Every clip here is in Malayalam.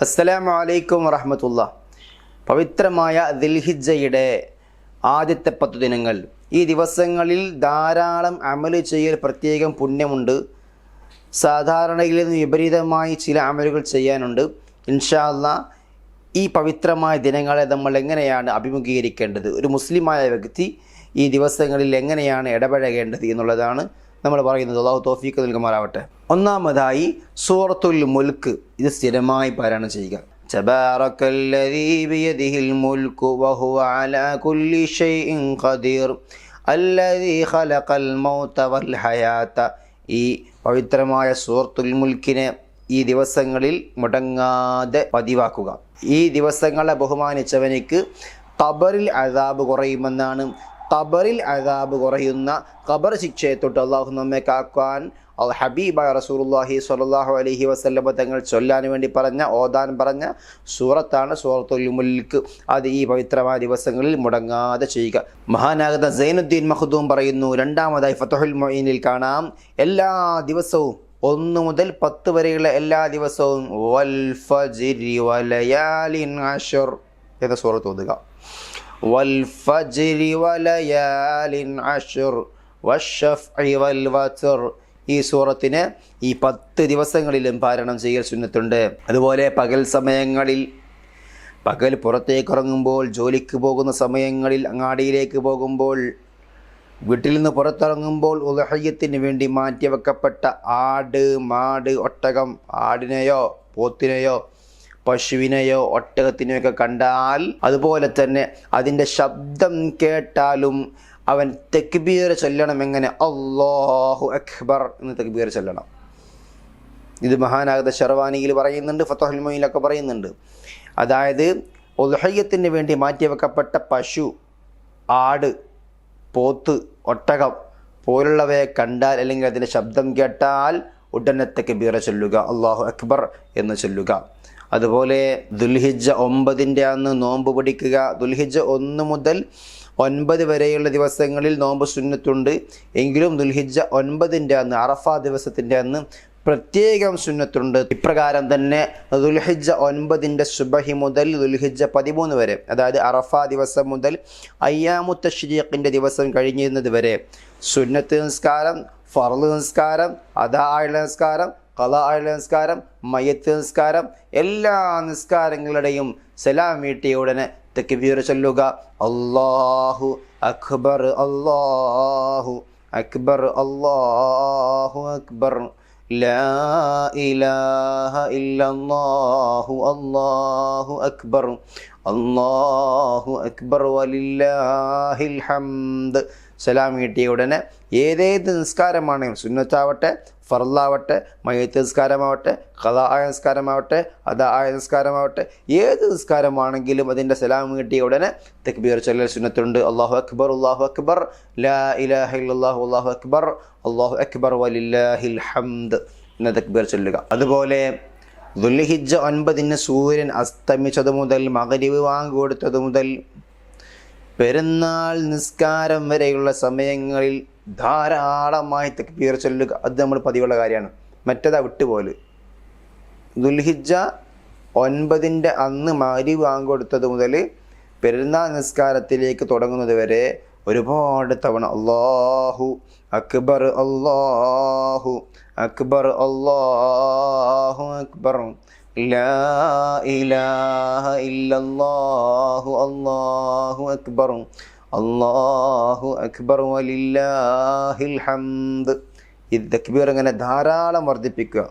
അസ്സലാമു അലൈക്കും വറഹമത്തുള്ള. പവിത്രമായ ദിൽഹിജയുടെ ആദ്യത്തെ പത്തു ദിനങ്ങൾ. ഈ ദിവസങ്ങളിൽ ധാരാളം അമൽ ചെയ്യൽ പ്രത്യേകം പുണ്യമുണ്ട്. സാധാരണയിൽ നിന്ന് വിപരീതമായി ചില അമലുകൾ ചെയ്യാനുണ്ട്. ഇൻഷാല്ല ഈ പവിത്രമായ ദിനങ്ങളെ നമ്മൾ എങ്ങനെയാണ് അഭിമുഖീകരിക്കേണ്ടത്? ഒരു മുസ്ലിമായ വ്യക്തി ഈ ദിവസങ്ങളിൽ എങ്ങനെയാണ് ഇടപഴകേണ്ടത് എന്നുള്ളതാണ് നമ്മൾ പറയുന്നത് അള്ളാഹു തോഫീക്ക് നൽകുമാറാവട്ടെ. ഒന്നാമതായി സൂറത്തുൽ മുൽക്ക് ഇത് സ്ഥിരമായി പാരായണം ചെയ്യുക. അലാ കുല്ലി ഷൈഇൻ ഖദീർ ഖലഖൽ മൗത വൽ ഹയാത. ഈ പവിത്രമായ സൂറത്തുൽ മുൽക്കിനെ ഈ ദിവസങ്ങളിൽ മുടങ്ങാതെ പതിവാക്കുക. ഈ ദിവസങ്ങളെ ബഹുമാനിച്ചവനിക്ക് ഖബറിൽ അതാബ് കുറയുമെന്നാണ് ഖബറിൽ അതാബ് കുറയുന്ന ഖബർ ശിക്ഷയെ തൊട്ട് അള്ളാഹു നമ്മെ കാക്കാൻ അൽ ഹബീബായ റസൂലുള്ളാഹി സ്വല്ലല്ലാഹു അലഹി വസല്ലമ തങ്ങൾ ചൊല്ലാൻ വേണ്ടി പറഞ്ഞ ഓദാൻ പറഞ്ഞ സൂറത്താണ് സൂറത്തുൽ മുൽക്ക് അത് ഈ പവിത്രമായ ദിവസങ്ങളിൽ മുടങ്ങാതെ ചെയ്യുക. മഹാനാകുന്ന സൈനുദ്ദീൻ മഹദൂം പറയുന്നു രണ്ടാമതായി ഫതഹുൽ മൊയ്നിൽ കാണാം എല്ലാ ദിവസവും ഒന്ന് മുതൽ പത്ത് വരെയുള്ള എല്ലാ ദിവസവും വൽ ഫജ്രി വലയാലിൻ അഷർ. എന്ന സൂറത്ത് ഓതുക? والفجر وليال عشر والشفع والوتر ഈ സൂറത്തിന് ഈ പത്ത് ദിവസങ്ങളിലും പാരണം ചെയ്യൽ സുന്നത്തുണ്ട് അതുപോലെ പകൽ സമയങ്ങളിൽ പകൽ പുറത്തേക്ക് ഇറങ്ങുമ്പോൾ ജോലിക്ക് പോകുന്ന സമയങ്ങളിൽ അങ്ങാടിയിലേക്ക് പോകുമ്പോൾ വീട്ടിൽ നിന്ന് പുറത്തിറങ്ങുമ്പോൾ ഉലഹയ്യത്തിന് വേണ്ടി മാറ്റിവെക്കപ്പെട്ട ആട് മാട് ഒട്ടകം ആടിനെയോ പോത്തിനെയോ പശുവിനെയോ ഒട്ടകത്തിനെയോ ഒക്കെ കണ്ടാൽ അതുപോലെ തന്നെ അതിന്റെ ശബ്ദം കേട്ടാലും അവൻ തെക്ബീർ ചൊല്ലണം എങ്ങനെ അള്ളാഹു അക്ബർ എന്ന് തെക്ബീർ ചൊല്ലണം. ഇത് മഹാനാഗത ഷർവാനിയിൽ പറയുന്നുണ്ട് ഫത്തഹുൽ മൊയിലൊക്കെ പറയുന്നുണ്ട്. അതായത് ഉൽഹയ്യത്തിന് വേണ്ടി മാറ്റിവെക്കപ്പെട്ട പശു ആട് പോത്ത് ഒട്ടകം പോലുള്ളവയെ കണ്ടാൽ അല്ലെങ്കിൽ അതിന്റെ ശബ്ദം കേട്ടാൽ ഉടനെ തെക്ബീർ ചൊല്ലുക അള്ളാഹു അക്ബർ എന്ന് ചൊല്ലുക. അതുപോലെ ദുൽഹിജ ഒമ്പതിന്റെ അന്ന് നോമ്പ് പിടിക്കുക ദുൽഹിജ്ജ ഒന്ന് മുതൽ ഒൻപത് വരെയുള്ള ദിവസങ്ങളിൽ നോമ്പ് സുന്നത്തുണ്ട്. എങ്കിലും ദുൽഹിജ ഒൻപതിന്റെ അന്ന് അറഫ ദിവസത്തിന്റെ അന്ന് പ്രത്യേകം സുന്നത്തുണ്ട്. ഇപ്രകാരം തന്നെ ദുൽഹിജ ഒൻപതിന്റെ സുബഹി മുതൽ ദുൽഹിജ്ജ പതിമൂന്ന് വരെ അതായത് അറഫ ദിവസം മുതൽ അയ്യാമുത്ത ഷിരീഖിന്റെ ദിവസം കഴിഞ്ഞിരുന്നത് വരെ. സുന്നത്ത് നിസ്കാരം ഫർദ് നിസ്കാരം അതായുള്ള നിസ്കാരം കല ആയുള്ള നിസ്കാരം മയ്യത്ത് നിസ്കാരം എല്ലാ നിസ്കാരങ്ങളുടെയും സലാം വീട്ടിയ ഉടനെ തെക്കുബീർ ചൊല്ലുക. അള്ളാഹു അക്ബർ അള്ളാഹു അക്ബർ അള്ളാഹു അക്ബർ. ഇല്ലല്ലാഹു അല്ലാഹു അക്ബർ. അല്ലാഹു അക്ബർ വലില്ലാഹിൽ ഹംദ്. സലാം കിട്ടിയ ഉടനെ ഏതേത് നിസ്കാരമാണെങ്കിലും സുന്നത്താവട്ടെ ഫറലാവട്ടെ മയത്ത് നിസ്കാരമാവട്ടെ കഥ ആയ നിസ്കാരമാവട്ടെ അത ആയ നിസ്കാരമാവട്ടെ ഏത് നിസ്കാരമാണെങ്കിലും അതിന്റെ സലാം കിട്ടിയ ഉടനെ തെക്ബീർ ചൊല്ലൽ സുന്നത്തുണ്ട്. അള്ളാഹു അക്ബർ അള്ളാഹു അക്ബർ ലാ ഇലാഹ ഇല്ലല്ലാഹു അള്ളാഹു അക്ബർ അള്ളാഹു അക്ബർ വലില്ലാഹിൽ ഹംദ് എന്ന തെക്ബീർ ചൊല്ലുക. അതുപോലെ ദുൽഹിജ ഒൻപതിന് സൂര്യൻ അസ്തമിച്ചത് മുതൽ മകരിവ് വാങ്ങി കൊടുത്തത് മുതൽ പെരുന്നാൾ നിസ്കാരം വരെയുള്ള സമയങ്ങളിൽ ധാരാളമായി തെക്ബീർ ചൊല്ലുക. അത് നമ്മൾ പതിവുള്ള കാര്യമാണ്. മറ്റേതാ വിട്ടുപോൽ ദുൽഹിജ ഒൻപതിന്റെ അന്ന് മാരി വാങ്ങിക്കൊടുത്തത് മുതൽ പെരുന്നാൾ നിസ്കാരത്തിലേക്ക് തുടങ്ങുന്നത് വരെ ഒരുപാട് തവണ അള്ളാഹു അക്ബർ അള്ളാഹു അക്ബർ അള്ളാഹു അക്ബർ. ലാ ഇലാഹ ഇല്ലല്ലാഹു അല്ലാഹു അക്ബർ. അല്ലാഹു അക്ബർ വലില്ലാഹിൽ الحمد ഇത് തക്ബീർ ഇങ്ങനെ ധാരാളം വർദ്ധിപ്പിക്കുക.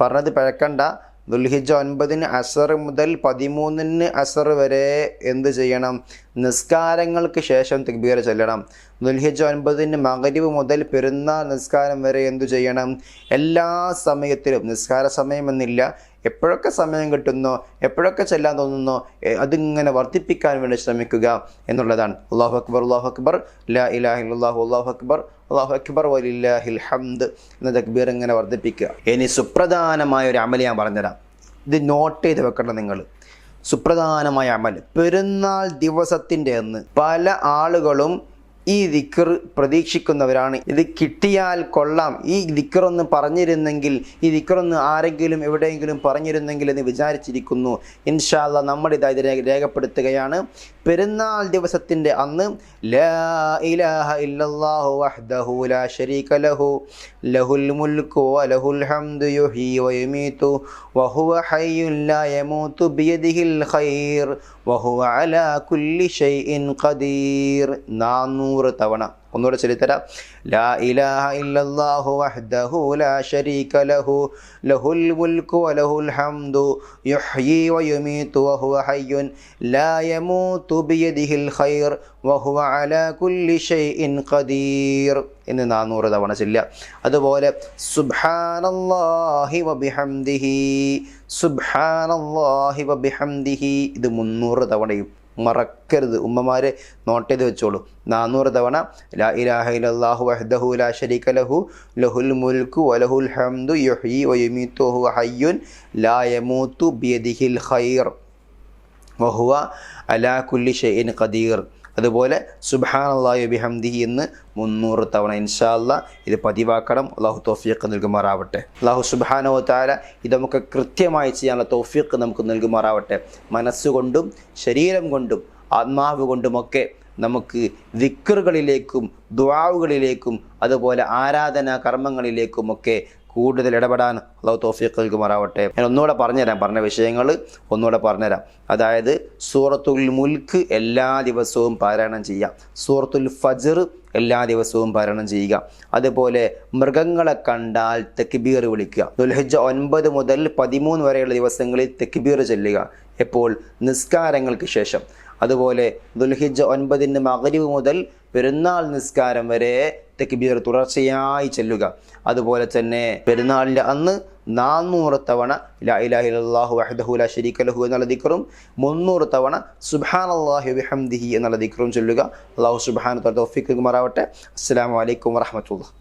പറഞ്ഞത് പഴക്കണ്ട. ദുൽഹിജ ഒൻപതിന് അസർ മുതൽ പതിമൂന്നിന് അസർ വരെ എന്ത് ചെയ്യണം? നിസ്കാരങ്ങൾക്ക് ശേഷം തക്ബീർ ചെല്ലണം. ദുൽഹിജ ഒൻപതിന് മകരിവ് മുതൽ പെരുന്നാൾ നിസ്കാരം വരെ എന്തു ചെയ്യണം? എല്ലാ സമയത്തിലും നിസ്കാര സമയമെന്നില്ല. എപ്പോഴൊക്കെ സമയം കിട്ടുന്നോ എപ്പോഴൊക്കെ ചെല്ലാൻ തോന്നുന്നോ അതിങ്ങനെ വർദ്ധിപ്പിക്കാൻ വേണ്ടി ശ്രമിക്കുക എന്നുള്ളതാണ്. അള്ളാഹു അക്ബർ അള്ളാഹു അക്ബർ ലാ അള്ളാഹു അള്ളാഹു അക്ബർ അള്ളാഹു അക്ബർ വലില്ലാഹിൽ ഹംദ് എന്ന തക്ബീർ ഇങ്ങനെ വർദ്ധിപ്പിക്കുക. ഇനി സുപ്രധാനമായ ഒരു അമൽ ഞാൻ പറഞ്ഞുതരാം. ഇത് നോട്ട് ചെയ്ത് വെക്കണം നിങ്ങൾ. സുപ്രധാനമായ അമൽ പെരുന്നാൾ ദിവസത്തിന്റെ അന്ന് പല ആളുകളും ഈ ദിക്കർ പ്രതീക്ഷിക്കുന്നവരാണ്. ഇത് കിട്ടിയാൽ കൊള്ളാം. ഈ ദിക്കറൊന്ന് പറഞ്ഞിരുന്നെങ്കിൽ ഈ ദിക്കറൊന്ന് ആരെങ്കിലും എവിടെയെങ്കിലും പറഞ്ഞിരുന്നെങ്കിൽ എന്ന് വിചാരിച്ചിരിക്കുന്നു. ഇൻഷാല്ല നമ്മൾ ഇത് അതിനെ രേഖപ്പെടുത്തുകയാണ്. പെരുന്നാൾ ദിവസത്തിന്റെ അന്ന് ലാ ഇലാഹ ഇല്ലല്ലാഹു വഹ്ദഹു ലാ ശരീക ലഹു ലഹുൽ വലഹുൽ ഹംദു യമൂതു ഖൈർ അലാ കുല്ലി ഷൈഇൻ ഖദീർ. നാനൂറ് തവണ. ഒന്നുകൂടെ ചൊല്ലിത്തരാം. ലാ ഇലാഹ ഇല്ലല്ലാഹു വഹ്ദഹു ലാ ശരീക ലഹു. ലഹുൽ മുൽക്കു വലഹുൽ ഹംദു. യുഹ്യി വയുമീതു വഹുവ ഹയ്യുൻ. ലാ യമൂതു ബിയദിഹിൽ ഖൈർ വഹുവ അലാ കുല്ലി ഷൈഇൻ ഖദീർ. എന്ന് നാനൂറ് തവണ ചൊല്ലുക. അതുപോലെ സുബ്ഹാനല്ലാഹി വബിഹംദിഹി സുബ്ഹാനല്ലാഹി വബിഹംദിഹി ഇത് മുന്നൂറ് തവണയും മറക്കരുത്. ഉമ്മമാരെ നോട്ട് ചെയ്ത് വെച്ചോളൂ. നാനൂറ് തവണ ലാ ഇലാഹ ഇല്ലല്ലാഹു വഹ്ദഹു ലാ ഷരീക ലഹു ലഹുൽ മുൽക്കു വലഹുൽ ഹംദു യുഹ്യി വയുമീതു ഹയ്യുൻ ലാ യമൂതു ബിയദിഹിൽ ഖൈർ. വഹുവ അലാ കുല്ലി ഷൈഇൻ ഖദീർ. അതുപോലെ സുബ്ഹാനല്ലാഹി ബിഹംദി എന്ന് മുന്നൂറ് തവണ ഇൻഷാല്ല ഇത് പതിവാക്കണം. അള്ളാഹു തോഫിയൊക്കെ നൽകുമാറാവട്ടെ. അള്ളാഹു സുബാനോ താര ഇത് നമുക്ക് കൃത്യമായി ചെയ്യാനുള്ള തോഫിയൊക്കെ നമുക്ക് നൽകുമാറാവട്ടെ. മനസ്സുകൊണ്ടും ശരീരം കൊണ്ടും ആത്മാവ് കൊണ്ടുമൊക്കെ നമുക്ക് ദിക്കറുകളിലേക്കും ദ്വാവുകളിലേക്കും അതുപോലെ ആരാധനാ കർമ്മങ്ങളിലേക്കുമൊക്കെ കൂടുതൽ ഇടപെടാൻ അള്ളാഹു തോഫീഖ് നൽകുമാറാവട്ടെ. ഞാൻ ഒന്നുകൂടെ പറഞ്ഞുതരാം പറഞ്ഞ വിഷയങ്ങൾ ഒന്നുകൂടെ പറഞ്ഞുതരാം. അതായത് സൂറത്തുൽ മുൽക്ക് എല്ലാ ദിവസവും പാരായണം ചെയ്യാം സൂറത്തുൽ ഫജർ എല്ലാ ദിവസവും പാരായണം ചെയ്യുക. അതുപോലെ മൃഗങ്ങളെ കണ്ടാൽ തെക്കിബീർ വിളിക്കുക. ദുൽഹജ്ജ ഒൻപത് മുതൽ പതിമൂന്ന് വരെയുള്ള ദിവസങ്ങളിൽ തെക്കിബീർ ചെല്ലുക. എപ്പോൾ? നിസ്കാരങ്ങൾക്ക് ശേഷം. അതുപോലെ ദുൽഹിജ ഒൻപതിന് മകരിവ് മുതൽ പെരുന്നാൾ നിസ്കാരം വരെ തെക്കിബീർ തുടർച്ചയായി ചെല്ലുക. അതുപോലെ തന്നെ പെരുന്നാളിന്റെ അന്ന് നാന്നൂറ് തവണ ലാ ഇലാഹിലാഹു വഹദഹു ലാ ശരീക ലഹു എന്നുള്ള ദിക്കറും മുന്നൂറ് തവണ സുബാൻ അള്ളാഹു വിഹംദിഹി എന്നുള്ള ദിക്കറും ചൊല്ലുക. അള്ളാഹു സുബാൻ തൗഫീഖ് അസ്സാം അസ്സലാമു അലൈക്കും വറഹ്മത്തുള്ളാഹി.